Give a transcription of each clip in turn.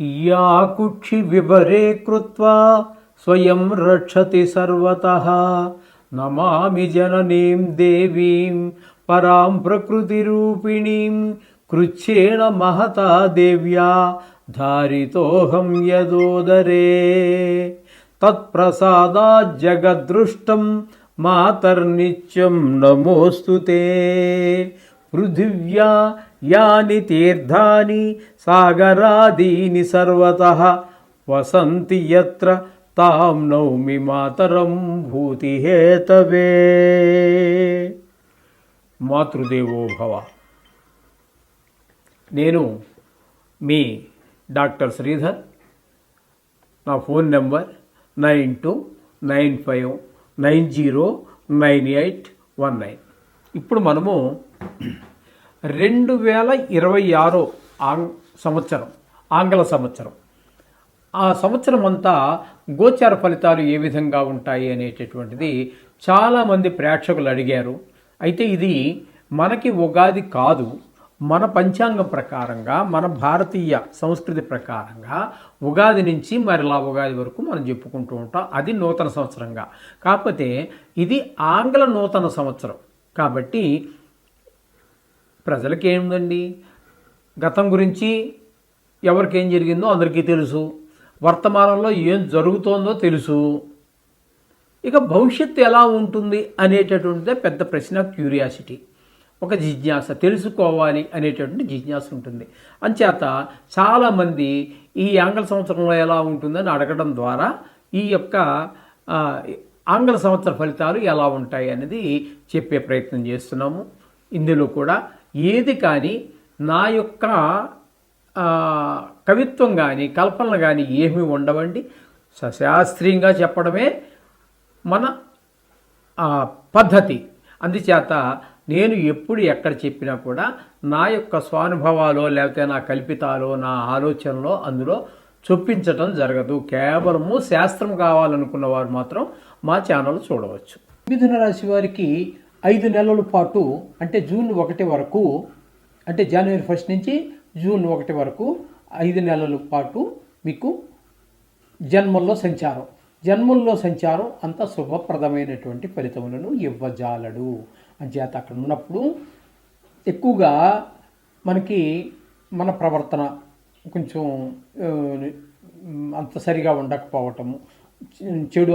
या कुक्षिविवरे कृत्वा स्वयं रक्षति सर्वतः नमामि जननीं देवीं परां प्रकृतिरूपिणीं कृच्छ्रेण महता देव्या धारितोऽहं यदोदरे तत्प्रसादाज्जगद्दृष्टं मातर्नित्यं नमोऽस्तु ते పృథివ్యా యాని తీర్థాని సాగరాదీని సర్వత వసంతి ఎత్ర తాం నౌమి మాతరం భూతిహేతవే. మాతృదేవో భవ. నేను మీ డాక్టర్ శ్రీధర్. నా phone number nine two nine five nine zero nine eight one nine. ఇప్పుడు మనము రెండు వేల ఇరవై ఆరో ఆంగ్ సంవత్సరం ఆంగ్ల సంవత్సరం. ఆ సంవత్సరం అంతా గోచార ఫలితాలు ఏ విధంగా ఉంటాయి అనేటటువంటిది చాలామంది ప్రేక్షకులు అడిగారు. అయితే ఇది మనకి ఉగాది కాదు. మన పంచాంగం ప్రకారంగా మన భారతీయ సంస్కృతి ప్రకారంగా ఉగాది నుంచి మరలా ఉగాది వరకు మనం చెప్పుకుంటూ ఉంటాం. అది నూతన సంవత్సరంగా. కాకపోతే ఇది ఆంగ్ల నూతన సంవత్సరం. కాబట్టి ప్రజలకేముందండి? గతం గురించి ఎవరికి ఏం జరిగిందో అందరికీ తెలుసు. వర్తమానంలో ఏం జరుగుతోందో తెలుసు. ఇక భవిష్యత్తు ఎలా ఉంటుంది అనేటటువంటిదే పెద్ద ప్రశ్న క్యూరియాసిటీ. ఒక జిజ్ఞాస తెలుసుకోవాలి అనేటటువంటి జిజ్ఞాస ఉంటుంది. అంచేత చాలామంది ఈ యాంగిల్ సంవత్సరంలో ఎలా ఉంటుందని అడగడం ద్వారా ఈ యొక్క ఆంగ్ల సంవత్సర ఫలితాలు ఎలా ఉంటాయి అనేది చెప్పే ప్రయత్నం చేస్తున్నాము. ఇందులో కూడా ఏది కానీ నా యొక్క కవిత్వం కానీ కల్పనలు కానీ ఏమీ ఉండవండి. సశాస్త్రీయంగా చెప్పడమే మన పద్ధతి. అందుచేత నేను ఎప్పుడు ఎక్కడ చెప్పినా కూడా నా యొక్క స్వానుభవాలో లేకపోతే నా కల్పితాలో నా ఆలోచనలో అందులో చొప్పించటం జరగదు. కేవలము శాస్త్రం కావాలనుకున్న వారు మాత్రం మా ఛానల్ చూడవచ్చు. మిథున రాశి వారికి ఐదు నెలల పాటు అంటే జూన్ ఒకటి వరకు అంటే జనవరి ఫస్ట్ నుంచి జూన్ ఒకటి వరకు ఐదు నెలల పాటు మీకు జన్మల్లో సంచారం. జన్మల్లో సంచారం అంత శుభప్రదమైనటువంటి ఫలితములను ఇవ్వజాలడు. అంచేత అక్కడ ఉన్నప్పుడు ఎక్కువగా మనకి మన ప్రవర్తన కొంచెం అంత సరిగా ఉండకపోవటము చెడు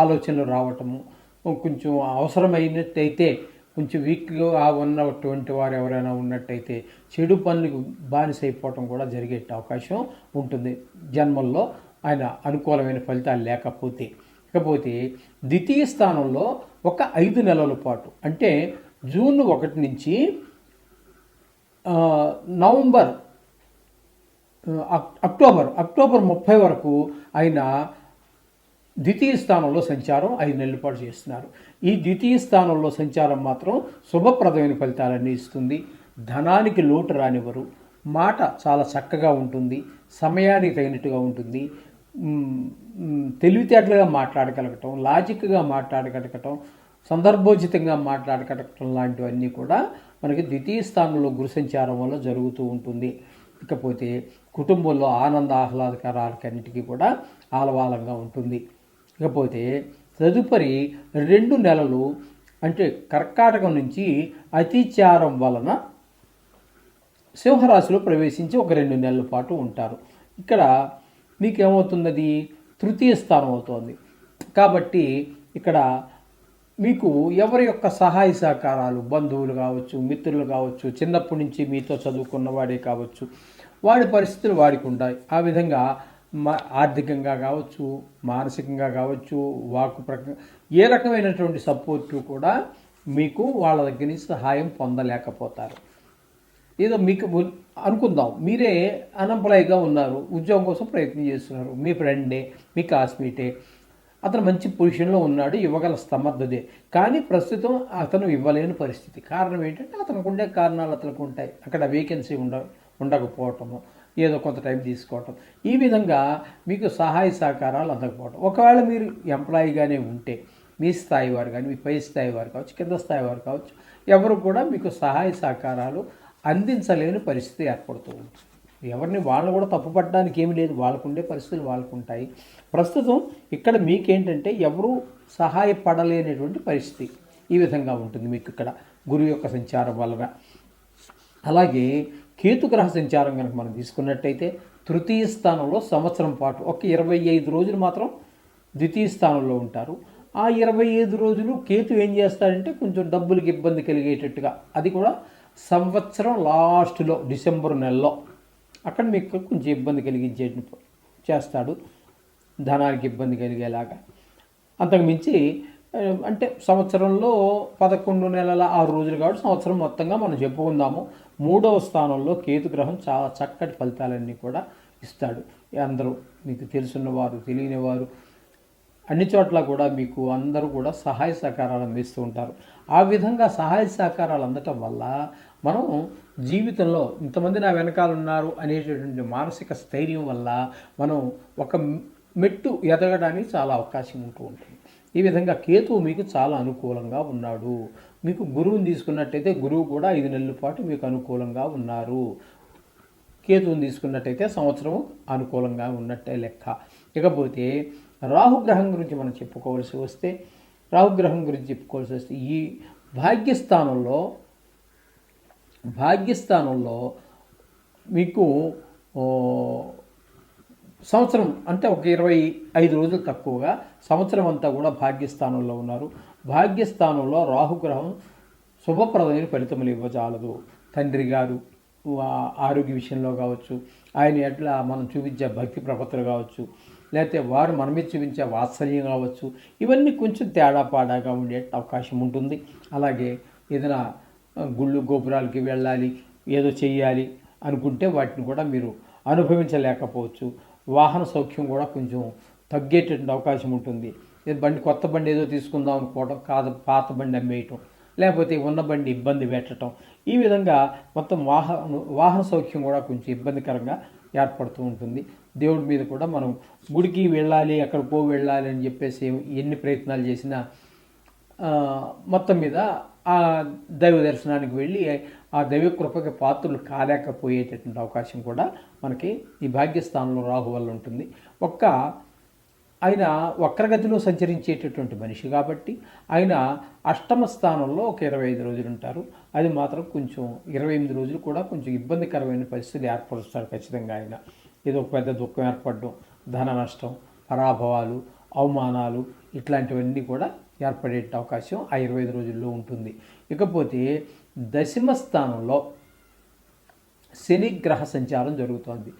ఆలోచనలు రావటము కొంచెం అవసరమైనట్టయితే కొంచెం వీక్గా ఉన్నటువంటి వారు ఎవరైనా ఉన్నట్టయితే చెడు పనులకు బానిసైపోవటం కూడా జరిగే అవకాశం ఉంటుంది. జన్మల్లో ఆయన అనుకూలమైన ఫలితాలు లేకపోతే. ఇకపోతే ద్వితీయ స్థానంలో ఒక ఐదు నెలల పాటు అంటే జూన్ ఒకటి నుంచి నవంబర్ అక్టోబర్ అక్టోబర్ ముప్పై వరకు ఆయన ద్వితీయ స్థానంలో సంచారం ఐదు నెలల పాటు చేస్తున్నారు. ఈ ద్వితీయ స్థానంలో సంచారం మాత్రం శుభప్రదమైన ఫలితాలన్నీ ఇస్తుంది. ధనానికి లోటు రానివ్వరు. మాట చాలా చక్కగా ఉంటుంది. సమయానికి తగినట్టుగా ఉంటుంది. తెలివితేటలుగా మాట్లాడగలగటం లాజిక్గా మాట్లాడగలగటం సందర్భోచితంగా మాట్లాడగలగటం లాంటివన్నీ కూడా మనకి ద్వితీయ స్థానంలో గురు సంచారం వల్ల జరుగుతూ ఉంటుంది. ఇకపోతే కుటుంబంలో ఆనంద ఆహ్లాదకరాలకన్నిటికీ కూడా ఆలవాలంగా ఉంటుంది. ఇకపోతే తదుపరి రెండు నెలలు అంటే కర్కాటకం నుంచి అతిచారం వలన సింహరాశిలో ప్రవేశించి ఒక రెండు నెలల పాటు ఉంటారు. ఇక్కడ మీకు ఏమవుతున్నది తృతీయ స్థానం అవుతోంది. కాబట్టి ఇక్కడ మీకు ఎవరి యొక్క సహాయ సహకారాలు? బంధువులు కావచ్చు మిత్రులు కావచ్చు చిన్నప్పటి నుంచి మీతో చదువుకున్న వాడే కావచ్చు వాడి పరిస్థితులు వాడికి ఉంటాయి. ఆ విధంగా ఆర్థికంగా కావచ్చు మానసికంగా కావచ్చు వాక్ ప్రక ఏ రకమైనటువంటి సపోర్టు కూడా మీకు వాళ్ళ దగ్గర నుంచి సహాయం పొందలేకపోతారు. ఏదో మీకు అనుకుందాం. మీరే అన్ఎంప్లాయ్గా ఉన్నారు. ఉద్యోగం కోసం ప్రయత్నం చేస్తున్నారు. మీ ఫ్రెండే మీ క్లాస్మేటే. అతను మంచి పొజిషన్లో ఉన్నాడు ఇవ్వగల సమర్థదే కానీ ప్రస్తుతం అతను ఇవ్వలేని పరిస్థితి. కారణం ఏంటంటే అతనికి ఉండే కారణాలు అతనికి ఉంటాయి. అక్కడ వేకెన్సీ ఉండ ఉండకపోవటము. ఏదో కొంత టైం తీసుకోవటం. ఈ విధంగా మీకు సహాయ సహకారాలు అందకపోవటం. ఒకవేళ మీరు ఎంప్లాయీగానే ఉంటే మీ స్థాయి వారు కానీ మీ పై స్థాయి వారు కావచ్చు కింద స్థాయి వారు కావచ్చు ఎవరు కూడా మీకు సహాయ సహకారాలు అందించలేని పరిస్థితి ఏర్పడుతూ ఉంటుంది. ఎవరిని వాళ్ళు కూడా తప్పు ఏమి ఏమీ లేదు. వాళ్ళకుండే పరిస్థితులు వాళ్ళకు ఉంటాయి ప్రస్తుతం ఇక్కడ మీకేంటంటే ఎవరు సహాయపడలేనటువంటి పరిస్థితి ఈ విధంగా ఉంటుంది మీకు ఇక్కడ గురువు యొక్క సంచారం వలన. అలాగే కేతుగ్రహ సంచారం కనుక మనం తీసుకున్నట్టయితే తృతీయ స్థానంలో సంవత్సరం పాటు ఒక ఇరవై ఐదు రోజులు మాత్రం ద్వితీయ స్థానంలో ఉంటారు. ఆ ఇరవై ఐదు రోజులు కేతు ఏం చేస్తాడంటే కొంచెం డబ్బులకి ఇబ్బంది కలిగేటట్టుగా అది కూడా సంవత్సరం లాస్ట్లో డిసెంబర్ నెలలో అక్కడ మీకు కొంచెం ఇబ్బంది కలిగించే చేస్తాడు. ధనానికి ఇబ్బంది కలిగేలాగా. అంతకుమించి అంటే సంవత్సరంలో పదకొండు నెలల ఆరు రోజులు కాబట్టి సంవత్సరం మొత్తంగా మనం చెప్పుకుందాము. మూడవ స్థానంలో కేతు గ్రహం చాలా చక్కటి ఫలితాలన్నీ కూడా ఇస్తాడు. అందరూ మీకు తెలుసున్నవారు తెలియని వారు అన్ని చోట్ల కూడా మీకు అందరూ కూడా సహాయ సహకారాలు అందిస్తూ ఉంటారు. ఆ విధంగా సహాయ సహకారాలు అందటం వల్ల మనం జీవితంలో ఇంతమంది నా వెనకాల ఉన్నారు అనేటటువంటి మానసిక స్థైర్యం వల్ల మనం ఒక మెట్టు ఎదగడానికి చాలా అవకాశం ఉంటూ ఉంటుంది. ఈ విధంగా కేతువు మీకు చాలా అనుకూలంగా ఉన్నాడు. మీకు గురువుని తీసుకున్నట్టయితే గురువు కూడా ఐదు నెలల పాటు మీకు అనుకూలంగా ఉన్నారు. కేతువుని తీసుకున్నట్టయితే సంవత్సరం అనుకూలంగా ఉన్నట్టే లెక్క. ఇకపోతే రాహుగ్రహం గురించి మనం చెప్పుకోవాల్సి వస్తే రాహుగ్రహం గురించి చెప్పుకోవాల్సి వస్తే ఈ భాగ్యస్థానంలో భాగ్యస్థానంలో మీకు సంవత్సరం అంటే ఒక ఇరవై ఐదు రోజులు తక్కువగా సంవత్సరం అంతా కూడా భాగ్యస్థానంలో ఉన్నారు. భాగ్యస్థానంలో రాహుగ్రహం శుభప్రదమైన ఫలితములు ఇవ్వజాలదు. తండ్రి గారు వా- ఆరోగ్య విషయంలో కావచ్చు ఆయన ఎట్లా మనం చూపించే భక్తి ప్రపత్తులు కావచ్చు లేకపోతే వారు మన మీద చూపించే వాత్సల్యం కావచ్చు ఇవన్నీ కొంచెం తేడా పాడాగా ఉండే అవకాశం ఉంటుంది. అలాగే ఏదైనా గుళ్ళు గోపురాలకి వెళ్ళాలి ఏదో చేయాలి అనుకుంటే వాటిని కూడా మీరు అనుభవించలేకపోవచ్చు. వాహన సౌఖ్యం కూడా కొంచెం తగ్గేటటువంటి అవకాశం ఉంటుంది. బండి కొత్త బండి ఏదో తీసుకుందాం అనుకోవడం కాదు పాత బండి అమ్మేయటం లేకపోతే ఉన్న బండి ఇబ్బంది పెట్టడం ఈ విధంగా మొత్తం వాహన వాహన సౌఖ్యం కూడా కొంచెం ఇబ్బందికరంగా ఏర్పడుతూ ఉంటుంది. దేవుడి మీద కూడా మనం గుడికి వెళ్ళాలి అక్కడికో వెళ్ళాలి అని చెప్పేసి ఎన్ని ప్రయత్నాలు చేసినా మొత్తం మీద ఆ దైవ దర్శనానికి వెళ్ళి ఆ దైవ కృపకి పాత్రలు కాలేకపోయేటటువంటి అవకాశం కూడా మనకి ఈ భాగ్యస్థానంలో రాహు వల్ల ఉంటుంది. ఒక్క ఆయన వక్రగతిలో సంచరించేటటువంటి మనిషి కాబట్టి ఆయన అష్టమ స్థానంలో ఒక ఇరవై ఐదు రోజులు ఉంటారు. అది మాత్రం కొంచెం ఇరవై ఎనిమిది రోజులు కూడా కొంచెం ఇబ్బందికరమైన పరిస్థితులు ఏర్పరుస్తారు ఖచ్చితంగా ఆయన. ఏదో ఒక పెద్ద దుఃఖం ఏర్పడడం ధన నష్టం పరాభవాలు అవమానాలు ఇట్లాంటివన్నీ కూడా ఏర్పడే అవకాశం ఆ ఇరవై ఐదు రోజుల్లో ఉంటుంది. ఇకపోతే దశమ స్థానంలో శని గ్రహ సంచారం జరుగుతోంది.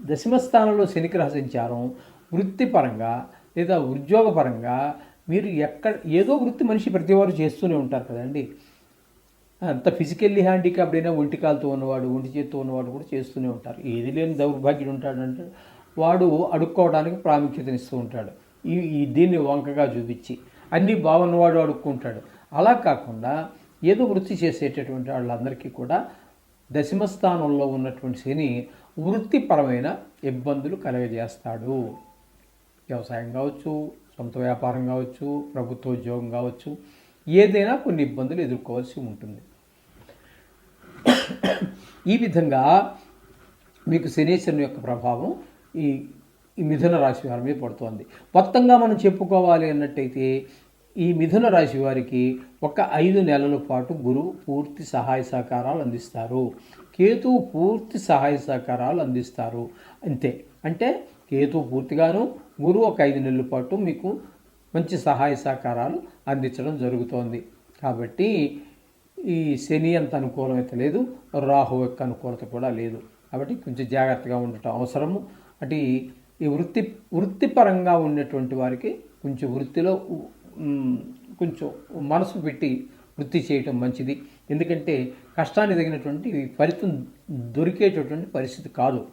దశమ స్థానంలో శనిగ్రహ సంచారం వృత్తిపరంగా లేదా ఉద్యోగపరంగా మీరు ఎక్కడ ఏదో వృత్తి మనిషి ప్రతివారు చేస్తూనే ఉంటారు కదండి. అంత ఫిజికల్లీ హ్యాండిక్యాప్డ్ అయినా ఒంటి కాలుతో ఉన్నవాడు ఒంటి చేతితో ఉన్నవాడు కూడా చేస్తూనే ఉంటారు. ఏది లేని దౌర్భాగ్యుడు ఉంటాడంటే వాడు అడుక్కోవడానికి ప్రాముఖ్యతనిస్తూ ఉంటాడు. ఈ ఈ దీన్ని వంకగా చూపించి అన్నీ బాగున్నవాడు అడుక్కుంటాడు. అలా కాకుండా ఏదో వృత్తి చేసేటటువంటి వాళ్ళందరికీ కూడా దశమ స్థానంలో ఉన్నటువంటి శని వృత్తిపరమైన ఇబ్బందులు కలగజేస్తాడు. వ్యవసాయం కావచ్చు సొంత వ్యాపారం కావచ్చు ప్రభుత్వ ఉద్యోగం కావచ్చు ఏదైనా కొన్ని ఇబ్బందులు ఎదుర్కోవాల్సి ఉంటుంది. ఈ విధంగా మీకు శనేశ్వరుని యొక్క ప్రభావం ఈ ఈ మిథున రాశి వారి మీద పడుతోంది. మొత్తంగా మనం చెప్పుకోవాలి అన్నట్టయితే ఈ మిథున రాశి వారికి ఒక ఐదు నెలల పాటు గురువు పూర్తి సహాయ సహకారాలు అందిస్తారు. కేతువు పూర్తి సహాయ సహకారాలు అందిస్తారు. అంతే. అంటే కేతువు పూర్తిగాను గురువు ఒక ఐదు నెలల పాటు మీకు మంచి సహాయ సహకారాలు అందించడం జరుగుతోంది. కాబట్టి ఈ శని అంత అనుకూలమైతే లేదు రాహు యొక్క అనుకూలత కూడా లేదు. కాబట్టి కొంచెం జాగ్రత్తగా ఉండటం అవసరము. అటు ఈ- వృత్తి వృత్తిపరంగా ఉన్నటువంటి వారికి కొంచెం వృత్తిలో కొంచెం మనసు పెట్టి వృత్తి చేయటం మంచిది. ఎందుకంటే కష్టానికి తగినటువంటి ఫలితం దొరికేటటువంటి పరిస్థితి కాదు.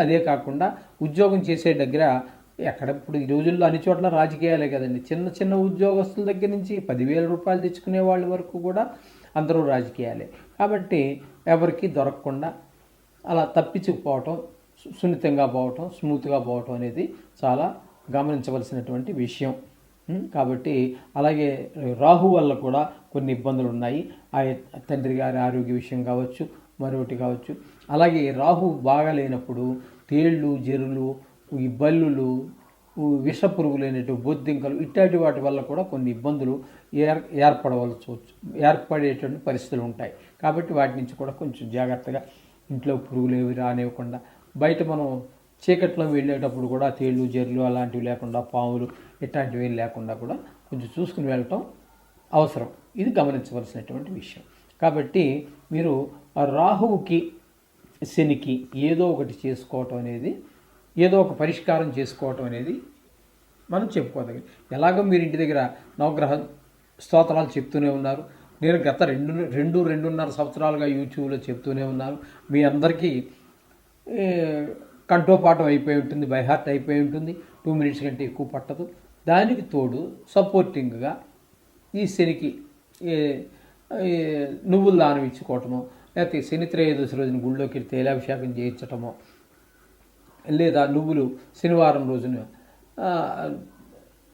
అదే కాకుండా ఉద్యోగం చేసే దగ్గర ఎక్కడ ఇప్పుడు ఈ రోజుల్లో అన్ని చోట్ల రాజకీయాలే కదండి. చిన్న చిన్న ఉద్యోగస్తుల దగ్గర నుంచి పదివేల రూపాయలు తెచ్చుకునే వాళ్ళ వరకు కూడా అందరూ రాజకీయాలే. కాబట్టి ఎవరికి దొరకకుండా అలా తప్పించుకుపోవటం సు- సున్నితంగా పోవటం స్మూత్గా పోవటం అనేది చాలా గమనించవలసినటువంటి విషయం. కాబట్టి అలాగే రాహు వల్ల కూడా కొన్ని ఇబ్బందులు ఉన్నాయి. ఆ తండ్రి గారి ఆరోగ్య విషయం కావచ్చు మరొకటి కావచ్చు. అలాగే రాహు బాగా లేనప్పుడు తేళ్ళు జెరులు ఈ బల్లులు విష విష పురుగులైనటు బొద్దింకలు ఇట్లాంటి వాటి వల్ల కూడా కొన్ని ఇబ్బందులు ఏర్ ఏర్పడవలసి ఏర్పడేటువంటి పరిస్థితులు ఉంటాయి. కాబట్టి వాటి నుంచి కూడా కొంచెం జాగ్రత్తగా ఇంట్లో పురుగులు ఏవి రానివ్వకుండా బయట మనం చీకట్లో వెళ్ళేటప్పుడు కూడా తేళ్ళు జెర్లు అలాంటివి లేకుండా పాములు ఇట్లాంటివి లేకుండా కూడా కొంచెం చూసుకుని వెళ్ళటం అవసరం. ఇది గమనించవలసినటువంటి విషయం. కాబట్టి మీరు రాహువుకి శనికి ఏదో ఒకటి చేసుకోవటం అనేది ఏదో ఒక పరిష్కారం చేసుకోవటం అనేది మనం చెప్పుకోదగ్గర ఎలాగో మీరు ఇంటి దగ్గర నవగ్రహ స్తోత్రాలు చెప్తూనే ఉన్నారు. నేను గత రెండు రెండు రెండున్నర సంవత్సరాలుగా యూట్యూబ్లో చెప్తూనే ఉన్నాను మీ అందరికీ కంఠోపాఠం అయిపోయి ఉంటుంది బై హార్ట్ అయిపోయి ఉంటుంది. టూ మినిట్స్ కంటే ఎక్కువ పట్టదు. దానికి తోడు సపోర్టింగ్గా ఈ శనికి నువ్వులు దానం ఇచ్చుకోవటము లేకపోతే శని త్రయోదశి రోజున గుళ్ళోకి వెళ్ళి తైలాభిషేకం చేయించటమో లేదా నువ్వులు శనివారం రోజున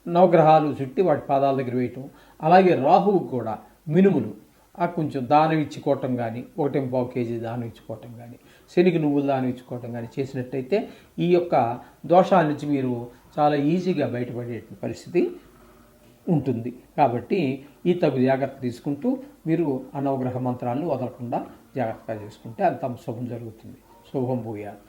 నవగ్రహాలు చుట్టి వాటి పాదాల దగ్గర వేయటం అలాగే రాహువు కూడా మినుములు కొంచెం దానం ఇచ్చుకోవటం కానీ ఒకటి పావు కేజీ దానం ఇచ్చుకోవటం కానీ శనికి నువ్వులు దానం ఇచ్చుకోవటం కానీ చేసినట్టయితే ఈ యొక్క దోషాల నుంచి మీరు చాలా ఈజీగా బయటపడే పరిస్థితి ఉంటుంది. కాబట్టి ఈ తగు జాగ్రత్త తీసుకుంటూ మీరు అనవగ్రహ మంత్రాలను వదలకుండా జాగ్రత్తగా చేసుకుంటే అంత శుభం జరుగుతుంది. శుభం భూయాలు